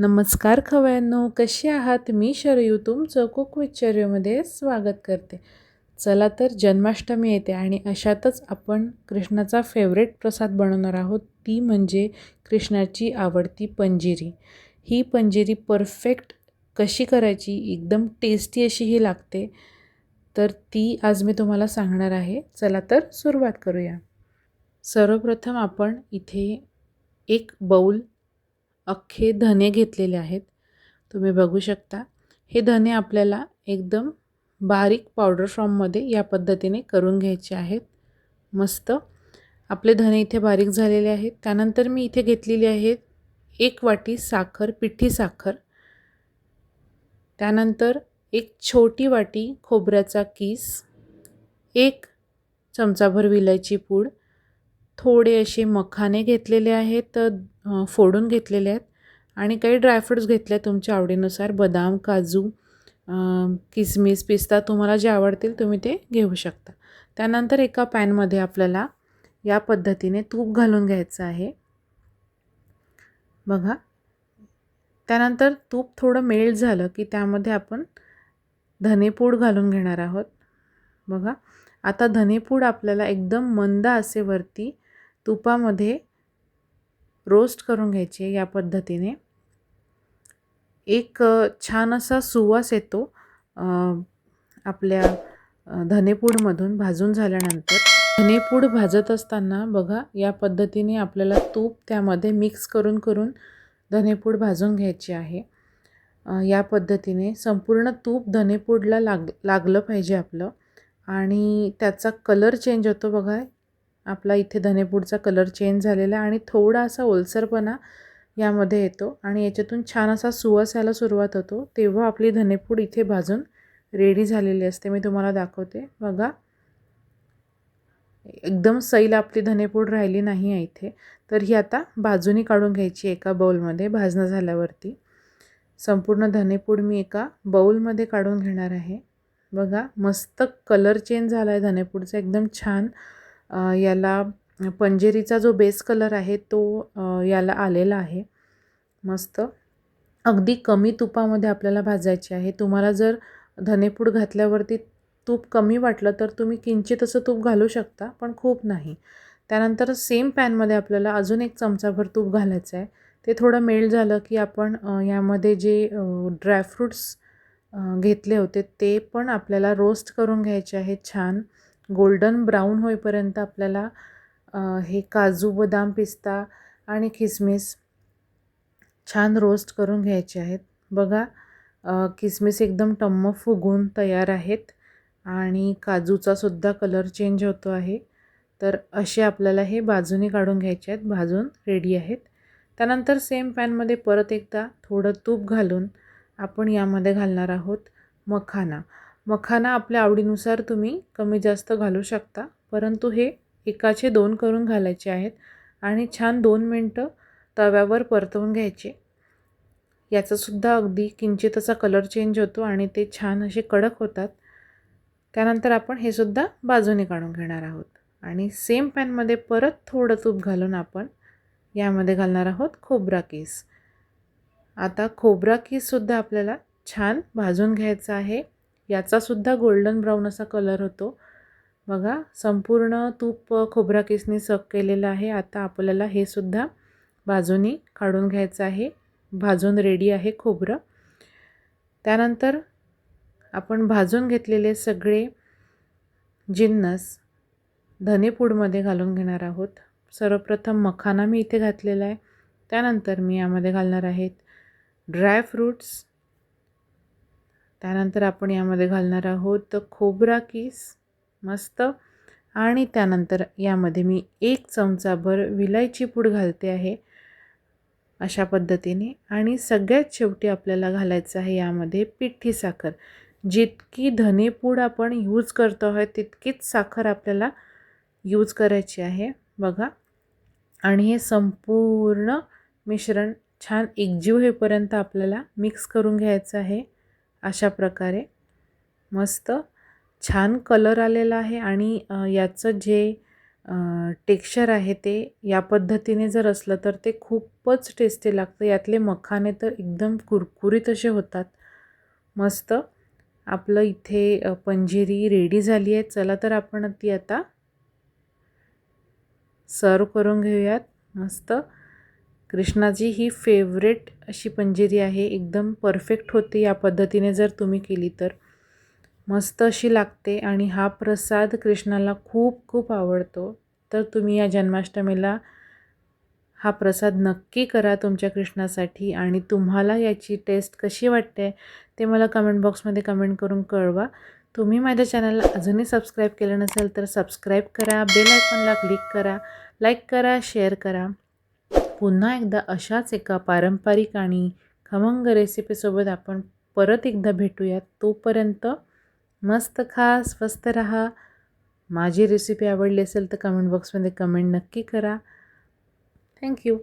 नमस्कार खव्यांनो कसे आहात? मी शरयू तुमचं कुक विचर्यूमध्ये स्वागत करते. चला तर जन्माष्टमी येते आणि अशातच आपण कृष्णाचा फेवरेट प्रसाद बनवणार आहोत. ती म्हणजे कृष्णाची आवडती पंजिरी. ही पंजिरी परफेक्ट कशी करायची? एकदम टेस्टी अशी ही लागते. तर ती आज मी तुम्हाला सांगणार आहे. चला तर सुरुवात करूया. सर्वप्रथम आपण इथे एक बाऊल अख्खे धने घेतलेले आहेत. तुम्ही बघू शकता. हे धने आपल्याला एकदम बारीक पावडर फॉर्ममध्ये या पद्धतीने करून घ्यायचे आहेत. मस्त. आपले धने इथे बारीक झालेले आहेत. त्यानंतर मी इथे घेतलेली आहे एक वाटी साखर पिठी साखर. त्यानंतर एक छोटी वाटी खोबऱ्याचा किस एक चमचाभर विलायची पूड. थोडे असे मखाने घेतलेले आहेत. फोडून घेतलेले आहेत. आणि काही ड्रायफ्रूट्स घेतले आहेत तुमच्या आवडीनुसार. बदाम काजू किसमिस पिस्ता तुम्हाला जे आवडतील तुम्ही ते घेऊ शकता. त्यानंतर एका पॅनमध्ये आपल्याला या पद्धतीने तूप घालून घ्यायचं आहे. बघा. त्यानंतर तूप थोडं मेल्ट झालं की त्यामध्ये आपण धनेपूड घालून घेणार आहोत. बघा. आता धनेपूड आपल्याला एकदम मंद असे वरती तुपामध्ये रोस्ट करून घ्यायचे या पद्धतीने. एक छान असा सुवास येतो आपल्या धनेपूडमधून भाजून झाल्यानंतर. धनेपूड भाजत असताना बघा या पद्धतीने आपल्याला तूप त्यामध्ये मिक्स करून करून धनेपूड भाजून घ्यायची आहे. या पद्धतीने संपूर्ण तूप धनेपूडला लाग लागलं पाहिजे आपलं. आणि त्याचा कलर चेंज होतो बघा आपला इथे धनेपूडचा कलर चेंज झालेला आहे आणि थोडा असा ओलसरपणा यामध्ये येतो. आणि याच्यातून छान असा सुवास यायला सुरुवात होतो. तेव्हा आपली धनेपूड इथे भाजून रेडी झालेली असते. मी तुम्हाला दाखवते. बघा. एकदम सैल आपली धनेपूड राहिली नाही आहे इथे. तर ही आता बाजूनी काढून घ्यायची एका बाऊलमध्ये भाजणं झाल्यावरती. संपूर्ण धनेपूड मी एका बाऊलमध्ये काढून घेणार आहे. बघा. मस्त कलर चेंज झाला आहे धनेपूडचा. एकदम छान याला पंजेरीचा जो बेस कलर आहे तो याला आलेला आहे. मस्त. अगदी कमी तुपामध्ये आपल्याला भाजायची आहे. तुम्हाला जर धनेपूड घातल्यावरती तूप कमी वाटलं तर तुम्ही किंचित असं तूप घालू शकता पण खूप नाही. त्यानंतर सेम पॅनमध्ये आपल्याला अजून एक चमचाभर तूप घालायचं आहे. ते थोडं मेल्ट झालं की आपण यामध्ये जे ड्रायफ्रूट्स घेतले होते ते पण आपल्याला रोस्ट करून घ्यायचे आहेत छान. गोल्डन ब्राऊन होईपर्यंत आपल्याला हे काजू बदाम पिस्ता आणि किसमिस छान रोस्ट करून घ्यायचे आहेत. बघा किसमिस एकदम टम्म फुगून तयार आहेत आणि काजूचासुद्धा कलर चेंज होतो आहे. तर असे आपल्याला हे बाजूने काढून घ्यायचे आहेत भाजून रेडी आहेत. त्यानंतर सेम पॅनमध्ये परत एकदा थोडं तूप घालून आपण यामध्ये घालणार आहोत मखाना. मखाना आपल्या आवडीनुसार तुम्ही कमी जास्त घालू शकता. परंतु हे एकाचे दोन करून घालायचे आहेत आणि छान दोन मिनटं तव्यावर परतवून घ्यायचे. याचासुद्धा अगदी किंचित असा कलर चेंज होतो आणि ते छान असे कडक होतात. त्यानंतर आपण हे सुद्धा बाजूने काढून घेणार आहोत. आणि सेम पॅनमध्ये परत थोडं तूप घालून आपण यामध्ये घालणार आहोत खोबरा केस. आता खोबरा केससुद्धा आपल्याला छान भाजून घ्यायचा आहे. याचासुद्धा गोल्डन ब्राऊन असा कलर होतो. बघा संपूर्ण तूप खोबरा किसनी सक केलेलं आहे. आता आपल्याला हे सुद्धा बाजूनी काढून घ्यायचं आहे. भाजून रेडी आहे खोबरं. त्यानंतर आपण भाजून घेतलेले सगळे जिन्नस धनेपूडमध्ये घालून घेणार आहोत. सर्वप्रथम मखाना मी इथे घातलेला आहे. त्यानंतर मी यामध्ये घालणार आहेत ड्रायफ्रूट्स त्यानंतर आपण यामध्ये घालणार आहोत खोबरा किस मस्त. आणि त्यानंतर यामध्ये मी एक चमचाभर विलायची पूड घालते आहे अशा पद्धतीने. आणि सगळ्यात शेवटी आपल्याला घालायचं आहे यामध्ये पिठी साखर. जितकी धनेपूड आपण यूज करतो आहोत तितकीच साखर आपल्याला यूज करायची आहे. बघा. आणि हे संपूर्ण मिश्रण छान एकजीव होईपर्यंत आपल्याला मिक्स करून घ्यायचं आहे. अशा प्रकारे. मस्त छान कलर आलेला आहे आणि याचं जे टेक्स्चर आहे ते या पद्धतीने जर असलं तर ते खूपच टेस्टी लागतं. यातले मखाने तर एकदम कुरकुरीत असे होतात. मस्त आपलं इथे पंजिरी रेडी झाली आहे. चला तर आपण ती आता सर्व करून घेऊयात. मस्त कृष्णाची ही फेवरेट अशी पंजिरी आहे. एकदम परफेक्ट होते या पद्धतीने जर तुम्ही केली तर. मस्त अशी लागते आणि हा प्रसाद कृष्णाला खूप खूप आवडतो. तर तुम्ही या जन्माष्टमीला हा प्रसाद नक्की करा तुमच्या कृष्णासाठी आणि तुम्हाला याची टेस्ट कशी वाटते ते मला कमेंट बॉक्समध्ये कमेंट करून कळवा. तुम्ही माझ्या चॅनलला अजूनही सबस्क्राईब केलं नसेल तर सबस्क्राईब करा बेल आयकॉनला क्लिक करा लाईक करा शेअर करा. पुन्हा एकदा अशाच एका पारंपरिक आणि खमंग रेसिपीसोबत आपण परत एकदा भेटूयात. तोपर्यंत मस्त खा स्वस्त रहा. माझी रेसिपी आवडली असेल तर कमेंट बॉक्समध्ये कमेंट नक्की करा. थँक्यू